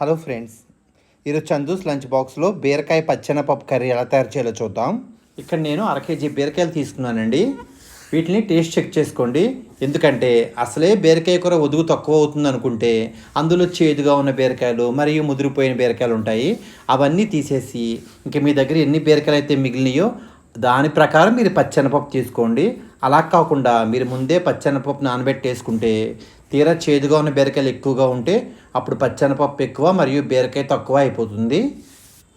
Hello friends ఈరోజు Chandu's lunch బాక్స్లో బీరకాయ పచ్చెనపప్పు కర్రీ ఎలా తయారు చేయాలో చూద్దాం. ఇక్కడ నేను అర కేజీ బీరకాయలు తీసుకున్నానండి. వీటిని టేస్ట్ చెక్ చేసుకోండి. ఎందుకంటే అసలే బీరకాయ కూర ఒదుగు తక్కువ అవుతుంది అనుకుంటే అందులో చేదుగా ఉన్న బీరకాయలు మరియు ముదిరిపోయిన బీరకాయలు ఉంటాయి. అవన్నీ తీసేసి ఇంక మీ దగ్గర ఎన్ని బీరకాయలు అయితే మిగిలినాయో దాని ప్రకారం మీరు పచ్చెనపప్పు తీసుకోండి అలా కాకుండా మీరు ముందే పచ్చెనపప్పు నానబెట్టేసుకుంటే తీరా చేదుగా ఉన్న బీరకాయలు ఎక్కువగా ఉంటే అప్పుడు పచ్చెనపప్పు ఎక్కువ మరియు బీరకాయ తక్కువ అయిపోతుంది.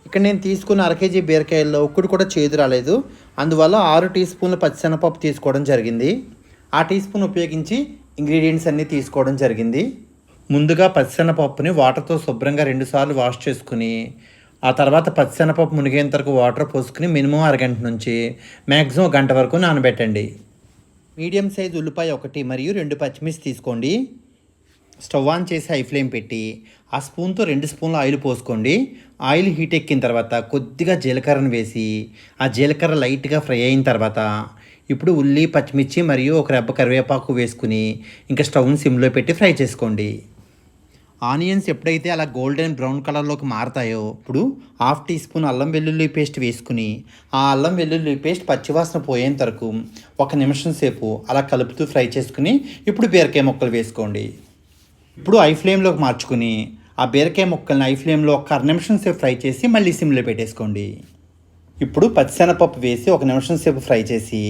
ఇక్కడ నేను తీసుకున్న అర కేజీ బీరకాయల్లో ఒక్కడు కూడా చేదు రాలేదు. అందువల్ల ఆరు టీ స్పూన్ల పచ్చెనపప్పు తీసుకోవడం జరిగింది. ఆ టీ స్పూన్ ఉపయోగించి ఇంగ్రీడియంట్స్ అన్నీ తీసుకోవడం జరిగింది. ముందుగా పచ్చెనపప్పుని వాటర్తో శుభ్రంగా రెండుసార్లు వాష్ చేసుకుని ఆ తర్వాత పచ్చెనపప్పు మునిగేంత వరకు వాటర్ పోసుకుని మినిమం అరగంట నుంచి మ్యాక్సిమం గంట వరకు నానబెట్టండి. మీడియం సైజ్ ఉల్లిపాయ ఒకటి మరియు రెండు పచ్చిమిర్చి తీసుకోండి. స్టవ్ ఆన్ చేసి హై ఫ్లేమ్ పెట్టి ఆ స్పూన్తో రెండు స్పూన్ల ఆయిల్ పోసుకోండి. ఆయిల్ హీట్ ఎక్కిన తర్వాత కొద్దిగా జీలకర్రను వేసి ఆ జీలకర్ర లైట్గా ఫ్రై అయిన తర్వాత ఇప్పుడు ఉల్లి పచ్చిమిర్చి మరియు ఒక రెబ్బ కరివేపాకు వేసుకుని ఇంకా స్టవ్ని సిమ్లో పెట్టి ఫ్రై చేసుకోండి. ఆనియన్స్ ఎప్పుడైతే అలా గోల్డెన్ బ్రౌన్ కలర్లోకి మారతాయో ఇప్పుడు హాఫ్ టీ స్పూన్ అల్లం వెల్లుల్లి పేస్ట్ వేసుకుని ఆ అల్లం వెల్లుల్లి పేస్ట్ పచ్చివాసన పోయేంత వరకు ఒక నిమిషం సేపు అలా కలుపుతూ ఫ్రై చేసుకుని ఇప్పుడు బీరకాయ ముక్కలు వేసుకోండి. ఇప్పుడు ఐ ఫ్లేమ్లోకి మార్చుకుని ఆ బీరకాయ ముక్కల్ని ఐ ఫ్లేమ్లో ఒక అర నిమిషం సేపు ఫ్రై చేసి మళ్ళీ సిమ్లో పెట్టేసుకోండి. ఇప్పుడు పచ్చిశనగపప్పు వేసి ఒక నిమిషం సేపు ఫ్రై చేసి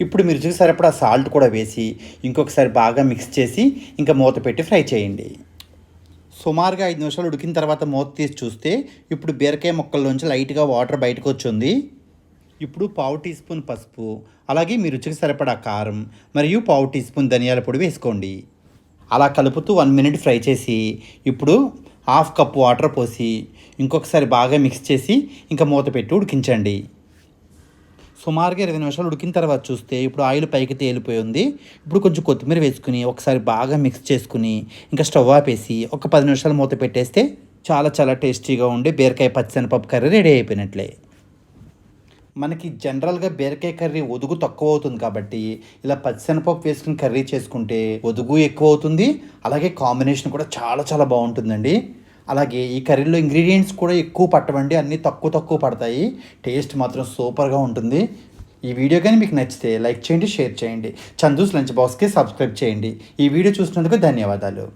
ఇప్పుడు మీరు రుచికి ఆ సాల్ట్ కూడా వేసి ఇంకొకసారి బాగా మిక్స్ చేసి ఇంకా మూత పెట్టి ఫ్రై చేయండి. సుమారుగా ఐదు నిమిషాలు ఉడికిన తర్వాత మూత తీసి చూస్తే ఇప్పుడు బీరకాయ ముక్కల్లోంచి లైట్గా వాటర్ బయటకు వచ్చింది. ఇప్పుడు పావు టీ స్పూన్ పసుపు అలాగే మీ రుచికి సరిపడా కారం మరియు పావు టీ స్పూన్ ధనియాల పొడి వేసుకోండి. అలా కలుపుతూ వన్ మినిట్ ఫ్రై చేసి ఇప్పుడు హాఫ్ కప్ వాటర్ పోసి ఇంకొకసారి బాగా మిక్స్ చేసి ఇంకా మూత పెట్టి ఉడికించండి. సుమారుగా ఇరవై నిమిషాలు ఉడికిన తర్వాత చూస్తే ఇప్పుడు ఆయిల్ పైకి తేలిపోయి ఉంది. ఇప్పుడు కొంచెం కొత్తిమీర వేసుకుని ఒకసారి బాగా మిక్స్ చేసుకుని ఇంకా స్టవ్ ఆపేసి ఒక పది నిమిషాలు మూత పెట్టేస్తే చాలా చాలా టేస్టీగా ఉండే బీరకాయ పచ్చిశనపప్పు కర్రీ రెడీ అయిపోయినట్లే. మనకి జనరల్గా బీరకాయ కర్రీ ఒదుగు తక్కువ అవుతుంది కాబట్టి ఇలా పచ్చిశనగపప్పు వేసుకుని కర్రీ చేసుకుంటే ఒదుగు ఎక్కువ అవుతుంది. అలాగే కాంబినేషన్ కూడా చాలా చాలా బాగుంటుందండి. అలాగే ఈ కర్రీలో ఇంగ్రీడియంట్స్ కూడా ఎక్కువ పట్టవండి అన్నీ తక్కువ తక్కువ పడతాయి. టేస్ట్ మాత్రం సూపర్గా ఉంటుంది. ఈ వీడియో కానీ మీకు నచ్చితే లైక్ చేయండి షేర్ చేయండి. చందూస్ లంచ్ బాక్స్కి సబ్స్క్రైబ్ చేయండి. ఈ వీడియో చూసినందుకు ధన్యవాదాలు.